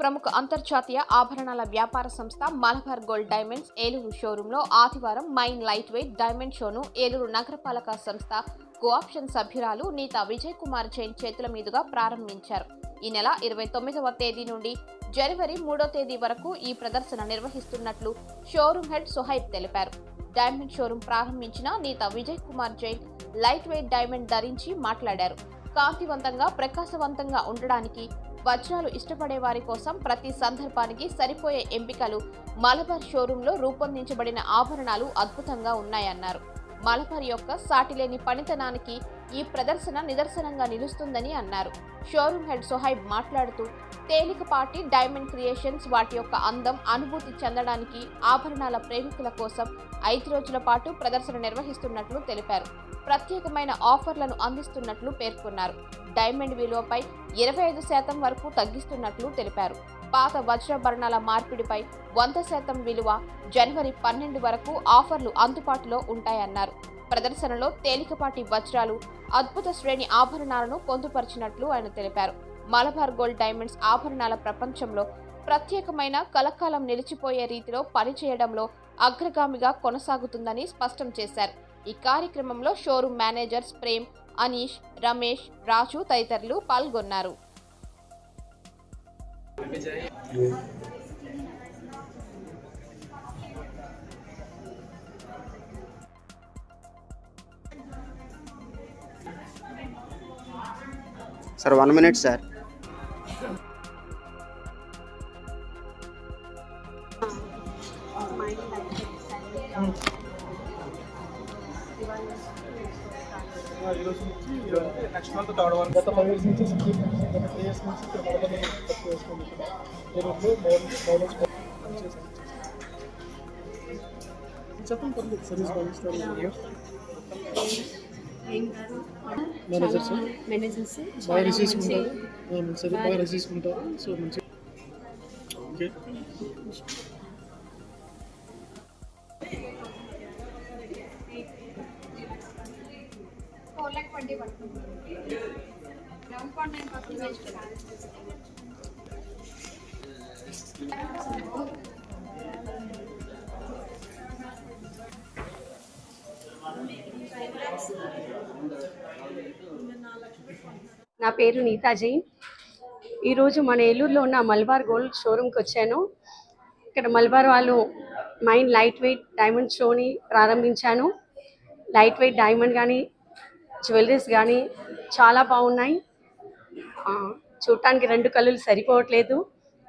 ప్రముఖ అంతర్జాతీయ ఆభరణాల వ్యాపార సంస్థ మలబార్ గోల్డ్ డైమండ్స్ ఏలూరు షోరూంలో ఆదివారం మైన్ లైట్ వెయిట్ డైమండ్ షోను ఏలూరు నగరపాలక సంస్థ కోఆప్షన్ సభ్యురాలు నీతా విజయ్ కుమార్ జైన్ చేతుల మీదుగా ప్రారంభించారు. ఈ నెల ఇరవై తొమ్మిదవ తేదీ నుండి జనవరి మూడో తేదీ వరకు ఈ ప్రదర్శన నిర్వహిస్తున్నట్లు షోరూం హెడ్ సుహైబ్ తెలిపారు. డైమండ్ షోరూం ప్రారంభించిన Nita Vijay Kumar Jain light weight diamond ధరించి మాట్లాడారు. కాంతివంతంగా ప్రకాశవంతంగా ఉండడానికి వజ్రాలు ఇష్టపడే వారి కోసం ప్రతి సందర్భానికి సరిపోయే ఎంపికలు మలబార్ షోరూంలో రూపొందించబడిన ఆభరణాలు అద్భుతంగా ఉన్నాయన్నారు. మలబార్ యొక్క సాటిలేని పనితనానికి ఈ ప్రదర్శన నిదర్శనంగా నిలుస్తుందని అన్నారు. షోరూం హెడ్ సొహైబ్ మాట్లాడుతూ తేలికపాటి డైమండ్ క్రియేషన్స్ వాటి యొక్క అందం అనుభూతి చెందడానికి ఆభరణాల ప్రేమికుల కోసం ఐదు రోజుల పాటు ప్రదర్శన నిర్వహిస్తున్నట్లు తెలిపారు. ప్రత్యేకమైన ఆఫర్లను అందిస్తున్నట్లు పేర్కొన్నారు. డైమండ్ విలువపై ఇరవై ఐదు శాతం వరకు తగ్గిస్తున్నట్లు తెలిపారు. పాత వజ్రాభరణాల మార్పిడిపై వంద శాతం విలువ జనవరి పన్నెండు వరకు ఆఫర్లు అందుబాటులో ఉంటాయన్నారు. ప్రదర్శనలో తేలికపాటి వజ్రాలు అద్భుత శ్రేణి ఆభరణాలను పొందుపరిచినట్లు ఆయన తెలిపారు. మలబార్ గోల్డ్ డైమండ్స్ ఆభరణాల ప్రపంచంలో ప్రత్యేకమైన కలకాలం నిలిచిపోయే రీతిలో పనిచేయడంలో అగ్రగామిగా కొనసాగుతుందని స్పష్టం చేశారు. ఈ కార్యక్రమంలో షోరూమ్ మేనేజర్స్ ప్రేమ్ అనీష్ రమేష్ రాజు తదితరులు పాల్గొన్నారు. సార్ వన్ మినిట్ సార్ గత ఫైవ్ ఇయర్స్ నుంచి సిక్స్టీ గత త్రీ ఇయర్స్ నుంచి ఇక్కడ మొదటి తక్కువ చెప్పండి పర్లేదు సర్వీస్ బాగా రిసీవ్ చేసుకుంటారు సరే బాగా రిసీవ్ చేసుకుంటారు సో మంచి okay lakh twenty eleven point nine percentage నా పేరు నీతా జైన్ ఈరోజు మన ఏలూరులో ఉన్న మల్బార్ గోల్డ్ షోరూమ్కి వచ్చాను. ఇక్కడ మల్బార్ వాళ్ళు మైన్ లైట్ వెయిట్ డైమండ్ షోని ప్రారంభించాను. లైట్ వెయిట్ డైమండ్ కానీ జ్యువెలరీస్ కానీ చాలా బాగున్నాయి. చూడటానికి రెండు కళ్ళు సరిపోవట్లేదు.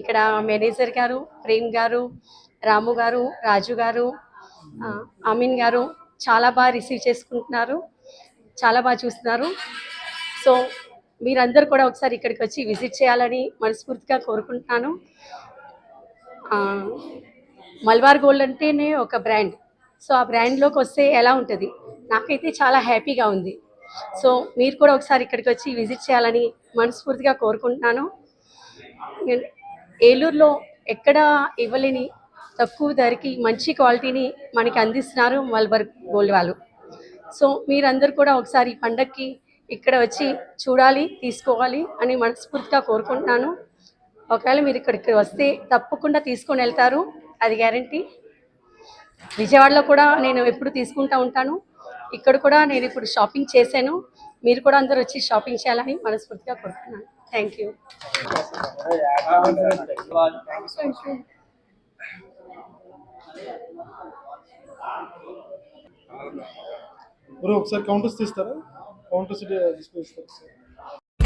ఇక్కడ మేనేజర్ గారు ప్రేమ్ గారు రాము గారు రాజు గారు అమీన్ గారు చాలా బాగా రిసీవ్ చేసుకుంటున్నారు. చాలా బాగా చూస్తున్నారు. సో మీరందరూ కూడా ఒకసారి ఇక్కడికి వచ్చి విజిట్ చేయాలని మనస్ఫూర్తిగా కోరుకుంటున్నాను. మల్వార్ గోల్డ్ అంటేనే ఒక బ్రాండ్. సో ఆ బ్రాండ్లోకి వస్తే ఎలా ఉంటుంది? నాకైతే చాలా హ్యాపీగా ఉంది. సో మీరు కూడా ఒకసారి ఇక్కడికి వచ్చి విజిట్ చేయాలని మనస్ఫూర్తిగా కోరుకుంటున్నాను. నేను ఏలూరులో ఎక్కడ ఇవ్వలేని తక్కువ ధరకి మంచి క్వాలిటీని మనకి అందిస్తున్నారు మల్బర్ గోల్డ్ వాళ్ళు. సో మీరందరూ కూడా ఒకసారి ఈ పండక్కి ఇక్కడ వచ్చి చూడాలి తీసుకోవాలి అని మనస్ఫూర్తిగా కోరుకుంటున్నాను. ఒకవేళ మీరు ఇక్కడికి వస్తే తప్పకుండా తీసుకొని వెళ్తారు. అది గ్యారంటీ విజయవాడలో కూడా నేను ఎప్పుడు తీసుకుంటా ఉంటాను. ఇక్కడ కూడా నేను ఇప్పుడు షాపింగ్ చేశాను. మీరు కూడా అందరూ వచ్చి షాపింగ్ చేయాలని మనస్ఫూర్తిగా కోరుతున్నాను థ్యాంక్ యూ బ్రో ఒకసారి కౌంటర్స్ తీస్తారా? Counters display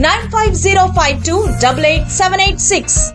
nine five zero five two double eight seven eight six.